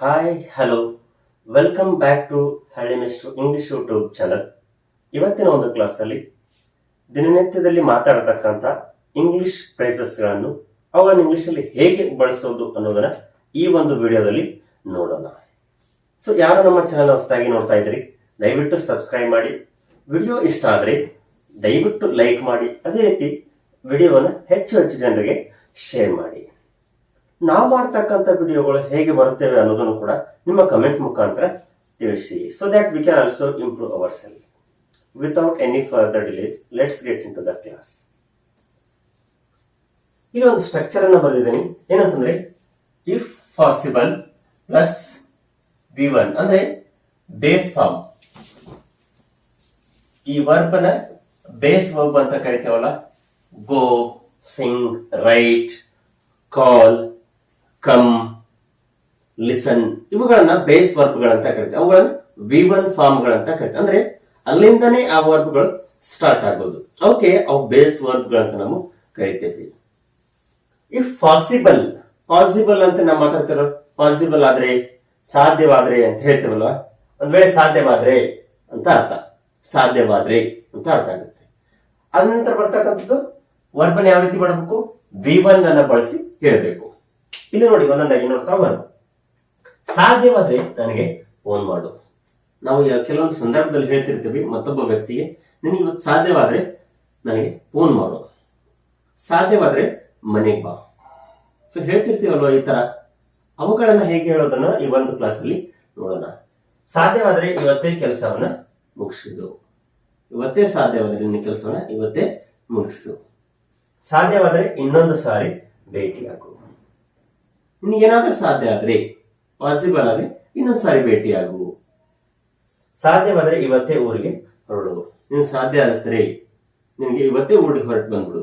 Hi hello welcome back to Halli mister English YouTube channel ಇವತ್ತಿನ ಒಂದು ಕ್ಲಾಸಲ್ಲಿ ದಿನನಿತ್ಯದಲ್ಲಿ ಮಾತಾಡತಕ್ಕಂಥ English ಫ್ರೇಸಸ್ಗಳನ್ನು ಅವುಗಳನ್ನು ಇಂಗ್ಲಿಷಲ್ಲಿ ಹೇಗೆ ಬಳಸೋದು ಅನ್ನೋದನ್ನ ಈ ಒಂದು ವಿಡಿಯೋದಲ್ಲಿ ನೋಡೋಣ. ಸೊ ಯಾರು ನಮ್ಮ ಚಾನಲ್ ಹೊಸದಾಗಿ ನೋಡ್ತಾ ಇದ್ರಿ ದಯವಿಟ್ಟು ಸಬ್ಸ್ಕ್ರೈಬ್ ಮಾಡಿ. ವಿಡಿಯೋ ಇಷ್ಟ ಆದರೆ ದಯವಿಟ್ಟು ಲೈಕ್ ಮಾಡಿ. ಅದೇ ರೀತಿ ವಿಡಿಯೋವನ್ನು ಹೆಚ್ಚು ಹೆಚ್ಚು ಜನರಿಗೆ ಶೇರ್ ಮಾಡಿ. ನಾವು ಮಾಡ್ತಕ್ಕಂಥ ವಿಡಿಯೋಗಳು ಹೇಗೆ ಬರುತ್ತೇವೆ ಅನ್ನೋದನ್ನು ಕೂಡ ನಿಮ್ಮ ಕಮೆಂಟ್ ಮುಖಾಂತರ ತಿಳಿಸಿ. So that we can also improve ourself without any further delays let's get into the class ಇಲ್ಲಿ ಒಂದು ಸ್ಟ್ರಕ್ಚರ್ ಅನ್ನ ಬರೆದಿದ್ದೀನಿ. ಏನಂತಂದ್ರೆ if possible plus B one ಅಂದ್ರೆ ಬೇಸ್ ಫಾರ್ಮ್ ಈ ವರ್ಬನ ಬೇಸ್ ವರ್ಬ್ ಅಂತ ಕರಿತೇವಲ್ಲ. Go sing write call come listen ಇವುಗಳನ್ನ ಬೇಸ್ ವರ್ಬ್ಗಳಂತ ಕರಿತೀವಿ. ಅವುಗಳನ್ನ ವಿ ಒನ್ ಫಾರ್ಮ್ಗಳಂತ ಕರಿತೀವಿ. ಅಂದ್ರೆ ಅಲ್ಲಿಂದನೇ ಆ ವರ್ಬ್ಗಳು ಸ್ಟಾರ್ಟ್ ಆಗೋದು ಅವಕ್ಕೆ ಅವು ಬೇಸ್ ವರ್ಬ್ಗಳಂತ ನಾವು ಕರಿತೇವೆ. ಇಫ್ ಪಾಸಿಬಲ್ ಪಾಸಿಬಲ್ ಅಂತ ನಾವು ಮಾತಾಡ್ತಿರೋ ಪಾಸಿಬಲ್ ಆದ್ರೆ, ಸಾಧ್ಯವಾದ್ರೆ ಅಂತ ಹೇಳ್ತೇವಲ್ವಾ? ಒಂದ್ ವೇಳೆ ಸಾಧ್ಯವಾದ್ರೆ ಅಂತ ಅರ್ಥ. ಸಾಧ್ಯವಾದ್ರೆ ಅಂತ ಅರ್ಥ ಆಗುತ್ತೆ. ಅದ ನಂತರ ಬರ್ತಕ್ಕಂಥದ್ದು, ವರ್ಬನ್ ಯಾವ ರೀತಿ ಮಾಡಬೇಕು? ವಿ ಒನ್ ಅನ್ನ ಬಳಸಿ ಹೇಳಬೇಕು. ಇಲ್ಲಿ ನೋಡಿ ಒಂದೊಂದಾಗಿ ನೋಡ್ತಾ ಹೋಗೋಣ. ಸಾಧ್ಯವಾದ್ರೆ ನನಗೆ ಫೋನ್ ಮಾಡು. ನಾವು ಕೆಲವೊಂದು ಸಂದರ್ಭದಲ್ಲಿ ಹೇಳ್ತಿರ್ತೀವಿ, ಮತ್ತೊಬ್ಬ ವ್ಯಕ್ತಿಗೆ, ನಿನಗೆ ಇವತ್ತು ಸಾಧ್ಯವಾದ್ರೆ ನನಗೆ ಫೋನ್ ಮಾಡು. ಸಾಧ್ಯವಾದ್ರೆ ಮನೆಗೆ ಬಾ. ಸೊ ಹೇಳ್ತಿರ್ತೀವಲ್ವ ಈ ತರ? ಅವುಗಳನ್ನ ಹೇಗೆ ಹೇಳೋದನ್ನ ಈ ಒಂದು ಕ್ಲಾಸ್ ಅಲ್ಲಿ ನೋಡೋಣ. ಸಾಧ್ಯವಾದ್ರೆ ಇವತ್ತೇ ಕೆಲಸವನ್ನ ಮುಗಿಸಿದು ಇವತ್ತೇ ಸಾಧ್ಯವಾದ್ರೆ ನಿನ್ನ ಕೆಲಸವನ್ನ ಇವತ್ತೇ ಮುಗಿಸು. ಸಾಧ್ಯವಾದ್ರೆ ಇನ್ನೊಂದು ಸಾರಿ ಭೇಟಿಯಾಗು ಏನಾದರೂ ಸಾಧ್ಯ ಆದ್ರೆ ಪಾಸಿಬಲ್ ಆದ್ರೆ ಇನ್ನೊಂದು ಸಾರಿ ಭೇಟಿಯಾಗು. ಸಾಧ್ಯವಾದ್ರೆ ಇವತ್ತೇ ಊರಿಗೆ ಹೊರಡು ನೀವು ಸಾಧ್ಯ ಆದರೆ ನಿಮಗೆ ಇವತ್ತೇ ಊರಿಗೆ ಹೊರಟು ಬಂದ್ಬಿಡು.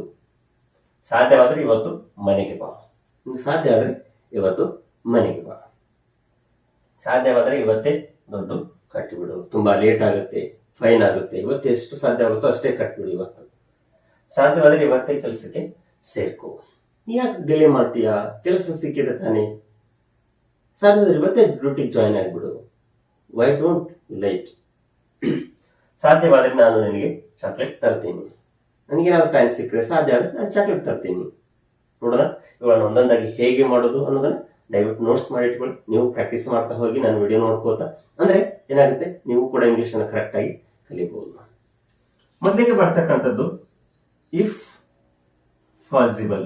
ಸಾಧ್ಯವಾದ್ರೆ ಇವತ್ತು ಮನೆಗೆ ಬಾ. ನಿಮ್ಗೆ ಸಾಧ್ಯ ಆದ್ರೆ ಇವತ್ತು ಮನೆಗೆ ಬಾ. ಸಾಧ್ಯವಾದ್ರೆ ಇವತ್ತೇ ದುಡ್ಡು ಕಟ್ಟಿಬಿಡು. ತುಂಬಾ ಲೇಟ್ ಆಗುತ್ತೆ ಫೈನ್ ಆಗುತ್ತೆ. ಇವತ್ತು ಎಷ್ಟು ಸಾಧ್ಯ ಆಗುತ್ತೋ ಅಷ್ಟೇ ಕಟ್ಬಿಡು ಇವತ್ತು. ಸಾಧ್ಯವಾದ್ರೆ ಇವತ್ತೇ ಕೆಲಸಕ್ಕೆ ಸೇರ್ಕೋ. ಯಾಕೆ ಡಿಲೇ ಮಾಡ್ತೀಯ? ಕೆಲಸ ಸಿಕ್ಕಿದೆ ತಾನೇ. ಸಾಧ್ಯವಾದ್ರೆ ಇವತ್ತೇ ಡ್ಯೂಟಿಗೆ ಜಾಯಿನ್ ಆಗಿಬಿಡು. ವೈ ಡೋಂಟ್ ಲೈಟ್ ಸಾಧ್ಯವಾದ್ರೆ ನಾನು ನಿನಗೆ ಚಾಕ್ಲೇಟ್ ತರ್ತೀನಿ. ನನಗೇನಾದ್ರೂ ಟೈಮ್ ಸಿಕ್ಕರೆ ಸಾಧ್ಯ ಆದರೆ ನಾನು ಚಾಕ್ಲೇಟ್ ತರ್ತೀನಿ. ನೋಡೋಣ ಇವುಗಳನ್ನ ಒಂದೊಂದಾಗಿ ಹೇಗೆ ಮಾಡೋದು ಅನ್ನೋದನ್ನ ದಯವಿಟ್ಟು ನೋಟ್ಸ್ ಮಾಡಿ ಇಟ್ಕೊಳ್ಳಿ. ನೀವು ಪ್ರಾಕ್ಟೀಸ್ ಮಾಡ್ತಾ ಹೋಗಿ ನಾನು ವಿಡಿಯೋ ನೋಡ್ಕೋತಾ ಅಂದ್ರೆ ಏನಾಗುತ್ತೆ? ನೀವು ಕೂಡ ಇಂಗ್ಲಿಷ್ ಅನ್ನು ಕರೆಕ್ಟ್ ಆಗಿ ಕಲಿಬಹುದು ಮೊದಲಿಗೆ ಬರ್ತಕ್ಕಂಥದ್ದು ಇಫ್ ಪಾಸಿಬಲ್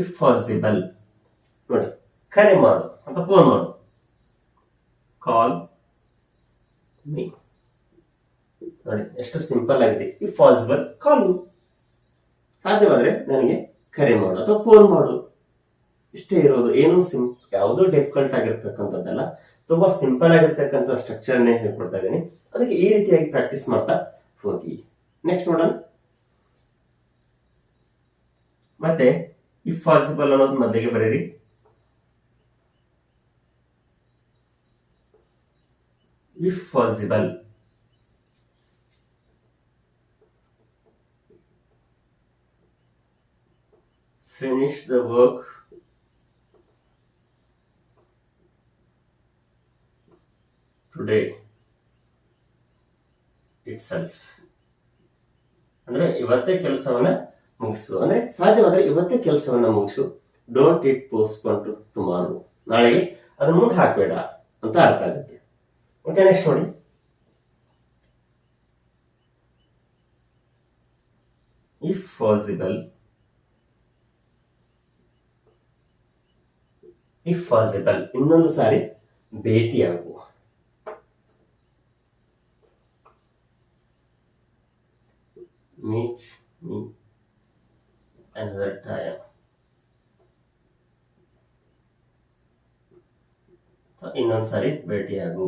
ಇಫ್ ಪಾಸಿಬಲ್ ನೋಡಿ. ಕರೆ ಮಾಡು ಅಂತ ಫೋನ್ ಮಾಡು. ಕಾಲ್ ಮೀ ನೋಡಿ, ಎಷ್ಟು ಸಿಂಪಲ್ ಆಗಿದೆ. ಇಫ್ ಪಾಸಿಬಲ್ ಕಾಲ್ ಸಾಧ್ಯವಾದ್ರೆ ನನಗೆ ಕರೆ ಮಾಡು ಅಥವಾ ಫೋನ್ ಮಾಡು. ಇಷ್ಟೇ ಇರೋದು. ಏನು ಸಿಂ ಯಾವುದೋ ಡಿಫಿಕಲ್ಟ್ ಆಗಿರ್ತಕ್ಕಂಥದ್ದಲ್ಲ. ತುಂಬಾ ಸಿಂಪಲ್ ಆಗಿರ್ತಕ್ಕಂಥ ಸ್ಟ್ರಕ್ಚರ್ನೇ ಹೇಳ್ಕೊಡ್ತಾ ಇದ್ದೀನಿ. ಅದಕ್ಕೆ ಈ ರೀತಿಯಾಗಿ ಪ್ರಾಕ್ಟೀಸ್ ಮಾಡ್ತಾ ಹೋಗಿ. ನೆಕ್ಸ್ಟ್ ನೋಡೋಣ. ಮತ್ತೆ ಇಫ್ ಪಾಸಿಬಲ್ ಅನ್ನೋದು ಮೊದಲಿಗೆ ಬರೀರಿ. If possible finish the work. Today itself. ಅಂದ್ರೆ ಇವತ್ತೇ ಕೆಲಸವನ್ನ ಮುಗಿಸು ಅಂದ್ರೆ ಸಾಧ್ಯವಾದ್ರೆ ಇವತ್ತೇ ಕೆಲಸವನ್ನ ಮುಗಿಸು. Don't it post to tomorrow ನಾಳೆಗೆ ಅದನ್ನ ಮುಂದೆ ಹಾಕ್ಬೇಡ ಅಂತ ಅರ್ಥ ಆಗುತ್ತೆ. ಓಕೆ ನೆಕ್ಸ್ಟ್ ನೋಡಿ. ಇಫ್ ಪಾಸಿಬಲ್ ಇಫ್ ಪಾಸಿಬಲ್ ಇನ್ನೊಂದು ಸಾರಿ ಭೇಟಿಯಾಗುವ. ಮೀಟ್ ಮೀ ಅನದರ್ ಟೈಮ್ ಇನ್ನೊಂದು ಸಾರಿ ಭೇಟಿಯಾಗು.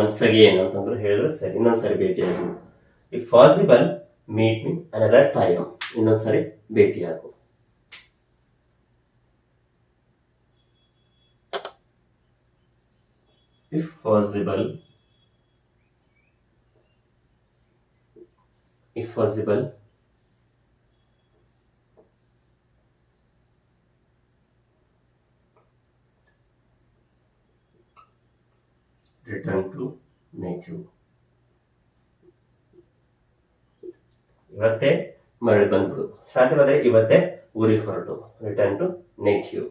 ಒನ್ಸ್ ಅಗೇನ್ ಅಂತಂದ್ರು ಹೇಳಿದ್ರು ಸರಿ ಇನ್ನೊಂದು ಸಾರಿ ಭೇಟಿಯಾಗು. If possible meet me another time ಇನ್ನೊಂದು ಸಾರಿ ಭೇಟಿಯಾಗು. If possible if possible native ಇವತ್ತೇ ಮರಳಿ ಬಂದ್ಬಿಡು. ಸಾಧ್ಯವಾದ್ರೆ ಇವತ್ತೇ ಊರಿಗೆ ಹೊರಟು. ರಿಟರ್ನ್ ಟು ನೇಟಿವ್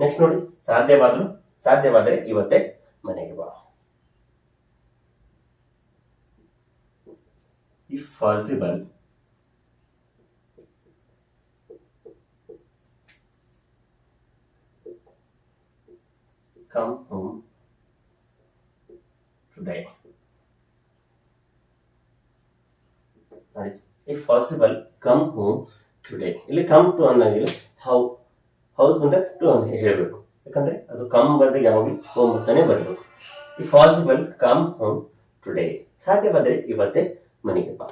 ನೆಕ್ಸ್ಟ್ ನೋಡಿ. ಸಾಧ್ಯವಾದ್ರು, ಸಾಧ್ಯವಾದ್ರೆ ಇವತ್ತೇ ಮನೆಗೆ ಬಾ. If possible come home today. ನೋಡಿ if possible come home today ಇಲ್ಲಿ ಕಮ್ ಟು ಅನ್ನೋಂಗಿಲ್ಲ ಹೌ ಹೌಸ್ ಬಂದ ಟು ಅಂತ ಹೇಳಬೇಕು. ಯಾಕಂದ್ರೆ ಅದು ಕಮ್ ಬಂದಾಗ ಯಾವಾಗಲೂ ಹೋಮ್ ಅಂತಾನೆ ಬರಬೇಕು. If possible come home today ಸಾಧ್ಯವಾದರೆ ಇವತ್ತೇ ಮನೆಗೆ ಬಾ.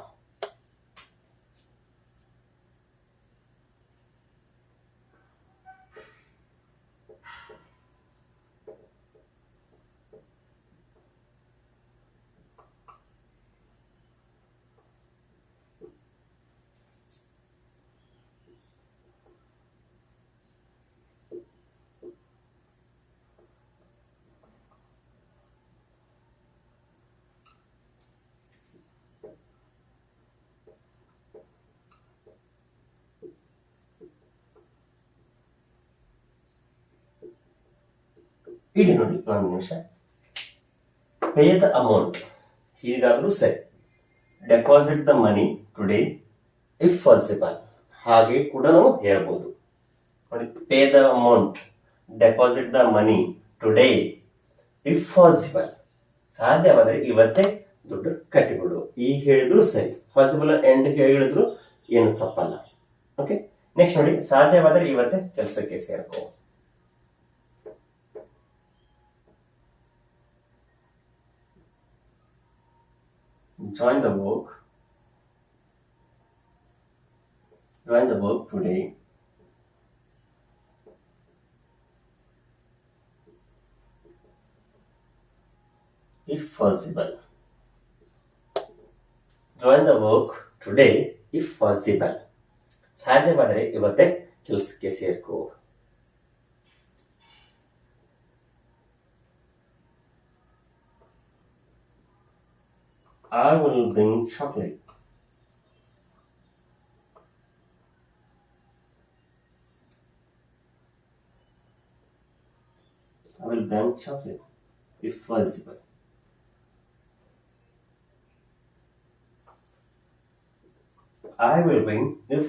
ಇಲ್ಲಿ ನೋಡಿ, ಒಂದು ನಿಮಿಷ. ಪೇ ದ ಅಮೌಂಟ್ ಹೀಗಾದರೂ ಸರಿ. Deposit the money today if possible ಹಾಗೆ ಕೂಡ ನಾವು ಹೇಳ್ಬೋದು. ನೋಡಿ pay the amount deposit the money today if possible ಸಾಧ್ಯವಾದರೆ ಇವತ್ತೇ ದುಡ್ಡು ಕಟ್ಟಿಬಿಡು. ಈಗ ಹೇಳಿದ್ರು ಸರಿ. ಪಾಸಿಬಲ್ ಎಂಡ್ ಹೇಳಿದ್ರು ಏನು ತಪ್ಪಲ್ಲ. ಓಕೆ ನೆಕ್ಸ್ಟ್ ನೋಡಿ, ಸಾಧ್ಯವಾದರೆ ಇವತ್ತೇ ಕೆಲಸಕ್ಕೆ ಸೇರ್ಕೋ. join the work join the work today if possible join the work today if possible ಸಾಧ್ಯವಾದರೆ ಇವತ್ತೇ ಕೆಲಸಕ್ಕೆ ಸೇರ್ಕೋ I will bring chocolate. I will bring chocolate if possible. I will bring if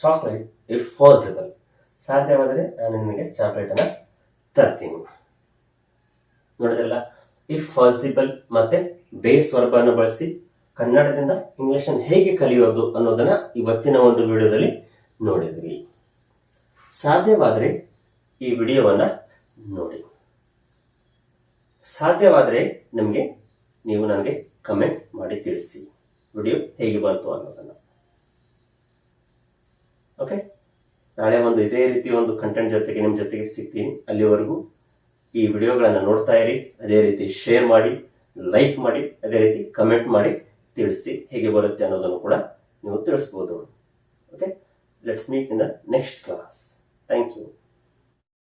chocolate if possible. ಸಾಧ್ಯವಾದರೆ ನಾನು ನಿಮಗೆ chocolate ಅನ್ನ ತರ್ತೀನಿ ನೋಡಿದ್ರಲ್ಲ ಇಫ್ ಪಾಸಿಬಲ್ ಮತ್ತೆ ಬೇಸ್ ವರ್ಬನ್ನು ಬಳಸಿ ಕನ್ನಡದಿಂದ ಇಂಗ್ಲಿಷ್ ಹೇಗೆ ಕಲಿಯೋದು ಅನ್ನೋದನ್ನ ಇವತ್ತಿನ ಒಂದು ವಿಡಿಯೋದಲ್ಲಿ ನೋಡಿದ್ವಿ. ಸಾಧ್ಯವಾದರೆ ಈ ವಿಡಿಯೋವನ್ನ ನೋಡಿ. ಸಾಧ್ಯವಾದರೆ ನಿಮಗೆ, ನೀವು ನನಗೆ ಕಮೆಂಟ್ ಮಾಡಿ ತಿಳಿಸಿ. ವಿಡಿಯೋ ಹೇಗೆ ಬಂತು ಅನ್ನೋದನ್ನ. ಓಕೆ? ನಾಳೆ ಒಂದು ಇದೇ ರೀತಿ ಒಂದು ಕಂಟೆಂಟ್ ಜೊತೆಗೆ ನಿಮ್ಮ ಜೊತೆಗೆ ಸಿಗ್ತೀನಿ. ಅಲ್ಲಿವರೆಗೂ ಈ ವಿಡಿಯೋಗಳನ್ನು ನೋಡ್ತಾ ಇರಿ. ಅದೇ ರೀತಿ ಶೇರ್ ಮಾಡಿ. ಲೈಕ್ ಮಾಡಿ, ಅದೇ ರೀತಿ ಕಮೆಂಟ್ ಮಾಡಿ ತಿಳಿಸಿ ಹೇಗೆ ಬರುತ್ತೆ ಅನ್ನೋದನ್ನು ಕೂಡ ನೀವು ತಿಳಿಸ್ಬೋದು. Okay let's meet in the next class thank you